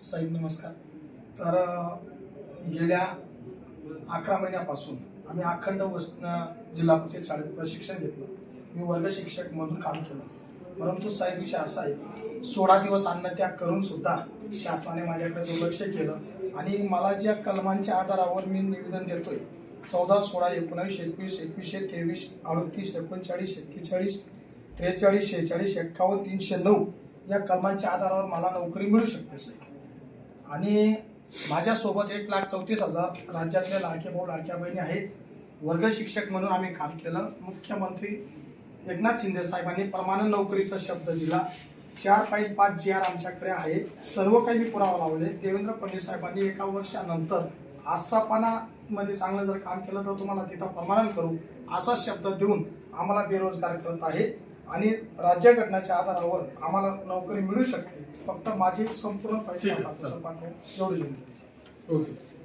साहेब नमस्कार. तर गेल्या अकरा महिन्यापासून आम्ही अखंड वस जिल्हा परिषद शाळेत प्रशिक्षण घेतलं. मी वर्ग शिक्षक म्हणून काम केलं. परंतु साहेब विषय असा आहे सोळा दिवस अन्नत्याग करून सुद्धा शासनाने माझ्याकडे दुर्लक्ष केलं आणि मला ज्या कलमांच्या आधारावर मी निवेदन देतोय चौदा सोळा एकोणावीस एकवीस एकवीसशे तेवीस अडतीस एकोणचाळीस एक्केचाळीस त्रेचाळीस शेहेचाळीस एक्कावन्न तीनशे नऊ या कलमांच्या आधारावर मला नोकरी मिळू शकते साहेब आणि माझ्यासोबत एक लाख चौतीस हजार राज्यातल्या लाडके भाऊ लाडक्या बहिणी आहेत. वर्ग शिक्षक म्हणून आम्ही काम केलं. मुख्यमंत्री एकनाथ शिंदे साहेबांनी परमानंद नोकरीचा शब्द दिला. चार पॉईंट पाच जी आर आमच्याकडे आहे. सर्व काही मी पुरावा लावले. देवेंद्र फडणवीस साहेबांनी एका वर्षानंतर आस्थापनामध्ये चांगलं जर काम केलं तर तुम्हाला तिथं परमानंद करू असा शब्द देऊन आम्हाला बेरोजगार करत आहे. आणि राज्यघटनेच्या आधारावर आम्हाला नोकरी मिळू शकते. फक्त माझी संपूर्ण पैसे एवढी ओके.